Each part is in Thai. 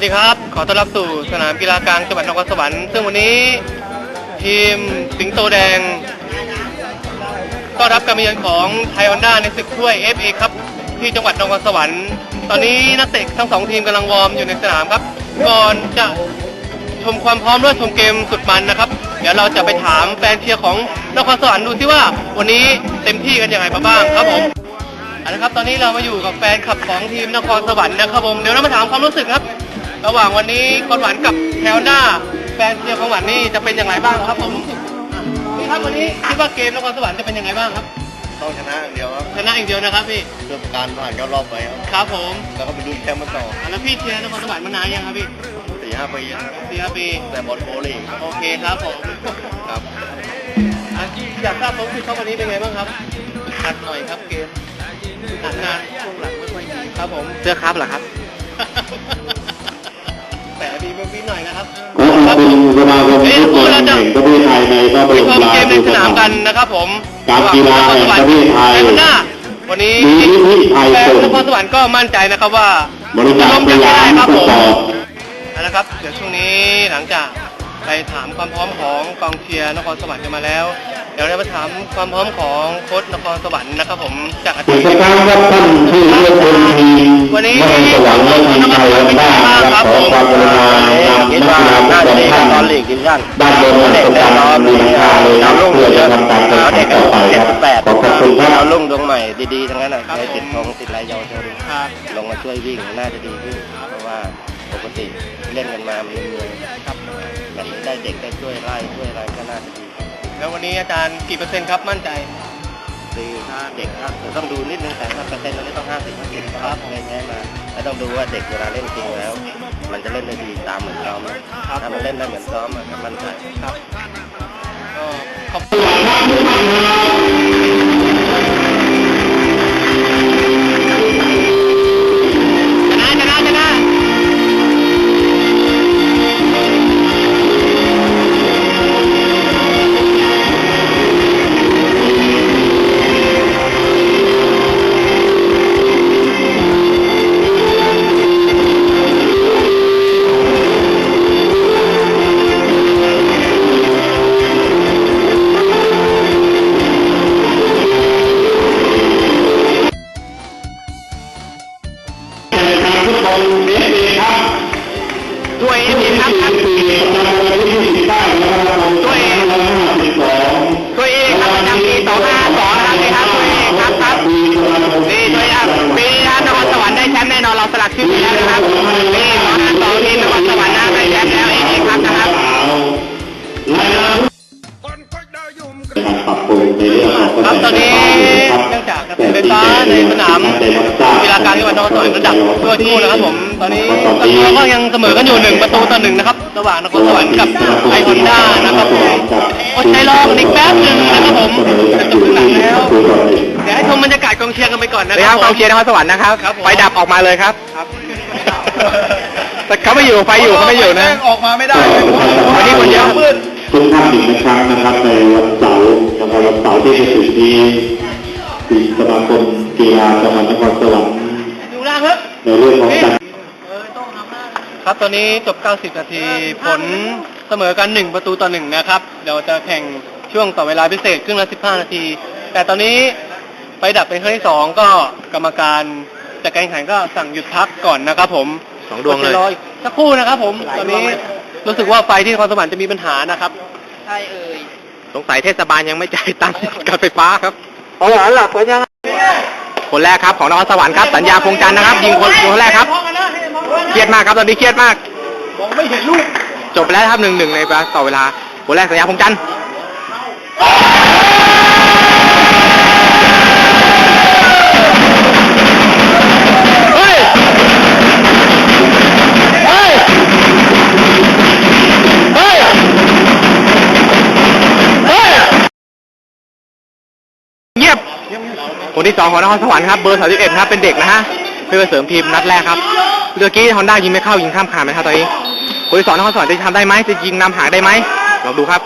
วัสดีครับ ขอต้อนรับสู่สนามกีฬากลางจังหวัดนครสวรรค์ซึ่งวันนี้ทีมสิงโตแดง ก็รับการมาเยือนของไทยออนด้าในศึกถ้วย FA ครับที่จังหวัดนครสวรรค์ ตอนนี้นักเตะทั้งสองทีมกำลังวอร์มอยู่ในสนามครับ ก่อนจะชมความพร้อมและชมเกมสุดมันนะครับ เดี๋ยวเราจะไปถามแฟนเชียร์ของนครสวรรค์ดูซิว่าวันนี้เต็มที่กันยังไงบ้างครับผมเอาละครับตอนนี้เรามาอยู่กับแฟนคลับของทีมนครสวรรค์นะครับผมเดี๋ยวเรามาถามความรู้สึกครับ ระหว่างวันนี้คอนหวานกับแถวหน้าแฟนเชียร์ของหวานนี่จะเป็นอย่างไรบ้างครับผมพี่ครับวันนี้คิดว่าเกมนครสวรรค์จะเป็นยังไงบ้างครับต้องชนะอย่างเดียวครับชนะอย่างเดียวนะครับพี่เพื่อการผ่านเข้ารอบไปครับครับผมแล้วก็ไปดูแชมป์มาต่ออะแล้วพี่เชียร์นครสวรรค์มานานยังครับพี่สี่ห้าปีครับสี่ห้าปีแต่บอลโบลีกโอเคครับผมครับอะอยากทราบความรู้สึกเขาวันนี้เป็นไงบ้างครับหนักหน่อยครับเกมหนักงานช่วงหลังไม่ค่อยดีครับผมเสื้อครับเหรอครับ แต่ดีเบอร์บีหน่อยนะครับขอขอบคุณสมาคมฟุตบอลแห่งประเทศไทยในพระบรมีมความราเกมในชูสปนามถัมกันภ์นะครับผมการกีฬาแห่งประเทศไทยในวันหน้าวันนี้มีนิธิไทยแฟนส่งนครสวรรค์ก็มั่นใจนะครับว่าบริษัทจะล้มสกันไม่ยาได้มครับสผมปอร์ตเอาละครับเดี๋ยวช่วงนี้หลังจากไปถามความพร้อมของกองเชียร์นครสวรรค์กันมาแล้วเดี๋ยวเรามาถามความพร้อมของโค้ชนครสวรรค์นะครับ ผมจากอาอีทิตย์ครับท่านที่เลือกเป็นทีมวันนี้สวรรค์และทีมไทยวันด้านะครับขอความกรุณานำนักกีฬาทุกท่านด้านบนของการมีหลังคาเลยครับเพื่อจะทำการแข่งขันต่อไปครับขอขอบคุณครับเอาลุ่งดวงใหม่ดีๆทั้งนั้นอะได้ติดทองติดลายเยาวชนลงมาช่วยวิ่งน่าจะดีขึ้นเพราะว่าปกติเล่นกันมามันเหนื่อยครับแบบนี้ได้เด็กได้ช่วยไล่ช่วยอะไรก็น่าจะดี แล้ววันนี้อาจารย์กี่เปอร์เซ็นต์ครับมั่นใจคือถ้าเด็กครับเดี๋ยวต้องดูนิดนึงแต่ถ้าเปอร์เซ็นต์ตอนนี้ต้องห้าสิบห้าสิบครับในแท้มาแล้วต้องดูว่าเด็กเวลาเล่นจริงแล้ว มันจะเล่นได้ดีตามเหมือนซ้อมไหมถ้ามันเล่นได้เหมือนซ้อมอะก็มั่นใจครับก็ขอบคุณ ครับตอนนี้เนื่องจากกระแสไฟฟ้าในสนามกีฬากลางจังหวัดนครสวรรค์ระดับตัวที่นะครับผมตอนนี้สกอร์ก็ยังเสมอกันอยู่หนึ่งประตูต่อหนึ่งนะครับระหว่างนครสวรรค์กับไอฮอนด้านะครับผมอดใจรอกันอีกแป๊บหนึ่งนะครับผมจะจบครึ่งหลังแล้วเดี๋ยวให้ชมบรรยากาศกองเชียร์กันไปก่อนนะสวัสดีคครัรับบกองเชียร์นครสวรรค์นะครับครับผมไฟดับออกมาเลยครับครับแต่เขาไม่อยู่ไฟอยู่เขาไม่อยู่นะออกมาไม่ได้วันนี้คนเยอะ ทุกท่านอีกครั้งนะครับในวันเสาร์นะครับวันเสาร์ที่จะถึงนี้ทีมสมาคมกีฬาจังหวัดนครสวรรค์อยู่ล่างครับในเรื่องของการครับตอนนี้จบ 90 นาทีผลเสมอกัน 1 ประตูต่อ 1 นะครับเดี๋ยวจะแข่งช่วงต่อเวลาพิเศษครึ่งละ 15 นาที แต่ตอนนี้ไฟดับเป็นครั้งที่ 2 ก็กรรมการจากการแข่งขันก็สั่งหยุดพักก่อนนะครับผมสองดวงเลยดี๋รออีกสักครู่นะครับผมตอนนี้ รู้สึกว่าไฟที่นครสวรรค์จะมีปัญหานะครับใช่เอ่ยสงสัยเทศบาลยังไม่จ่ายตังค์การไฟฟ้าครับเอาหลานหลับกันยังคนแรกครับของนครสวรรค์ครับสัญญาคงจันทร์นะครับ ยิงคนคนแรกครับเครียดมากครับตอนนี้เครียดมากมองไม่เห็นลูกจบไปแล้วครับหนึ่งหนึ่งในต่อเวลาคนแรกสัญญาคงจันทร์ ยบ คนที่สองของนครสวรรค์ครับ เบอร์31ครับ เป็นเด็กนะฮะเพื่อเสริมทีมนัดแรกครับเมื่อกี้ฮอนด้ายิงไม่เข้ายิงข้ามคานไหมครับตอนนี้ คนที่สองนครสวรรค์จะทำได้ไหมจะยิงนำหางได้ไหมลองดูครับ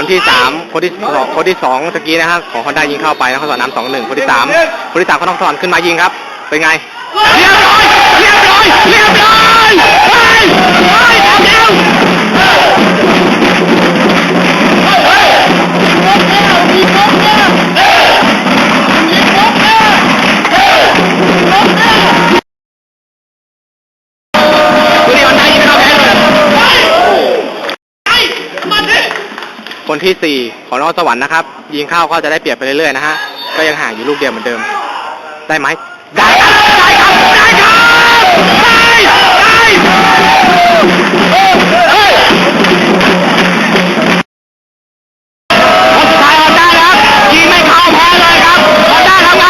นที่สามคนที่สองคนที่สองตะกี้นะครับของคอนด้ายิงเข้าไปนครสวรรค์นำสองหนึ่งคนที่สามคนที่สามเขาต้องสอนขึ้นมายิงครับ เป็นไงเรียบร้อยเรียบร้อยเรียบร้อยไปไปเฮ้ยเร็ว ที่สี่ของนครสวรรค์นะครับ ยิงเข้าก็จะได้เปรียบไปเรื่อยๆนะฮะ ก็ยังห่างอยู่ลูกเดียวเหมือนเดิม ได้ไหม ได้ครับได้ครับได้ครับได้ได้คนสุดท้ายฮอนด้านะครับยิงไม่เข้าแพ้เลยครับฮอนด้าทำไง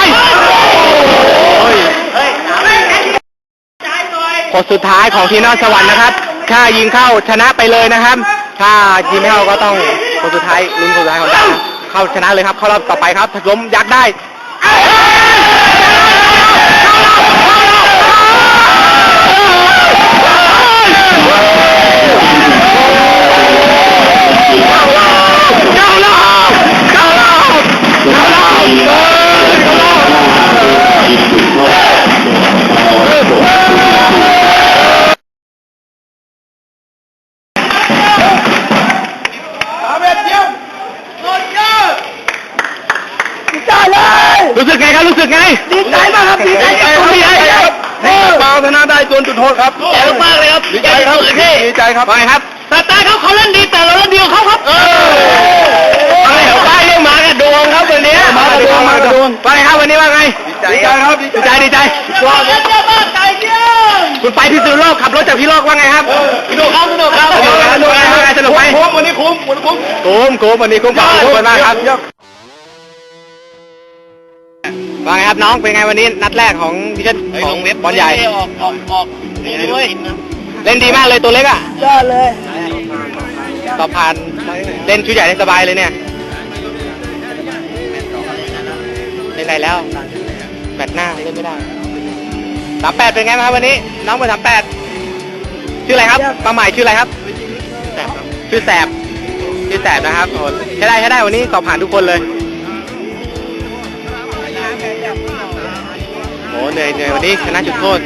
เฮ้ยคนสุดท้ายของทีมนครสวรรค์นะครับ ถ้ายิงเข้าชนะไปเลยนะครับ ถ้ายิงไม่เข้าก็ต้อง คนสุดท้ายลุ้นคนสุดท้ายของด้าเข้าชนะเลยครับ เข้ารอบต่อไปครับ ถ้าล้มยักษ์ได้ ดีใจมากครับดีใจครับดีใจครับเปาชนะได้จนจุดโทษครับดีใจมากเลยครับดีใจครับดีใจครับไปครับแต่ตาเขาเขาเล่นดีแต่เราเล่นดีกว่าเขาครับเออเอาเลยเหรอป้ายเรื่องมากับดวงครับวันนี้มากับดวงมากับดวงว่าไงครับวันนี้ว่าไงดีใจครับดีใจดีใจรอดคุณไปพิษณุโลกขับรถจากพิษณุโลกว่าไงครับสนุกครับสนุกครับสนุกครับสนุกครับสนุกไหมคุ้มวันนี้คุ้มวันนี้คุ้มคุ้มคุ้มวันนี้คุ้มขอบคุณมากครับ ว่าไงครับน้องเป็นไงวันนี้นัดแรกของดิชั่นของเว็บบอลใหญ่ ออกออกออกนี่ด้วยเล่นดีมากเลยตัวเล็กอะยอดเลยต่อผ่านเล่นชุดใหญ่ได้สบายเลยเนี่ยเล่นไรแล้วแมตช์หน้าเล่นไม่ได้สามแปดเป็นไงบ้างครับวันนี้ น้องเบอร์สามแปดชื่ออะไรครับปลาใหม่ชื่ออะไรครับชื่อแสบชื่อแสบนะครับโอ้ใช้ได้ใช้ได้วันนี้สอบผ่านทุกคนเลย อ้เหนื่อยเหนื่อยวันนี้ชนะจุดโทษ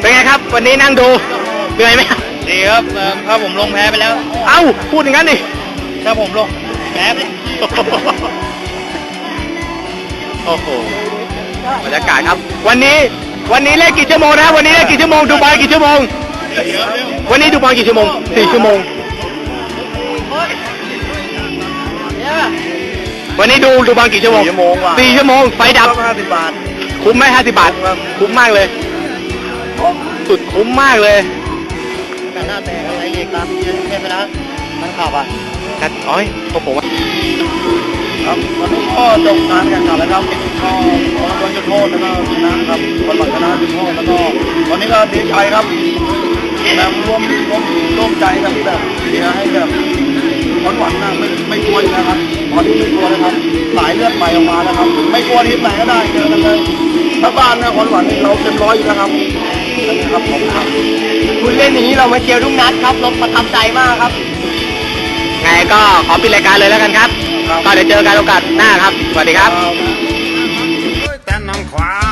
เป็นไงครับวันนี้นั่งดูเหนื่อยไหมครับดีครับเอ่อถ้าผมลงแพ้ไปแล้ว เอ้าพูดอย่างนั้นดิถ้าผมลงแพ้ไปโอ้โหบรรยากาศครับ วันนี้วันนี้เล่นกี่ชั่วโมงนะครับวันนี้เล่นกี่ชั่วโมงดูบอลกี่ชั่วโมง วันนี้ดูบอลกี่ชั่วโมงสี่ชั่วโมง วันนี้ดูดูบอลกี่ชั่วโมงสี่ชั่วโมงว่ะสี่ชั่วโมงไฟดับ ห้าสิบบาท คุ้มไหมห้าสิบบาท คุ้มมากเลย สุดคุ้มมากเลยแต่หน้าแตกอะไรเล็กตามยืนแค่ไปแล้วมันขับอะนัดอ้อยโอ้โหครับวันนี้ก็จบการแข่งขันแล้วครับก็ขอโดนจุดโทษแล้วก็ชนะครับวันหลังชนะจุดโทษแล้วก็วันนี้ก็ดีใจครับแบบร่วมร่วมร่วมใจกันที่แบบเชียร์ให้แบบขอนหวันนะไม่ไม่กลัวอยู่แล้วครับ พอนนี้ไม่กลัวนะครับสายเลือดไหลออกมานะครับ ไม่กลัวทิศไหนก็ได้เจอกันเลยถ้าบ้านนะคนหวันเราเต็มร้อยอยู่นะครับนะครับผมครับคุณเล่นอย่างนี้เรามาเชียร์ทุกนัดครับรบประทับใจมากครับไงก็ขอปิดรายการเลยแล้วกันครับ ก็เดี๋ยวเจอกันโอกาสหน้าครับ สวัสดีครับ แต่น้วา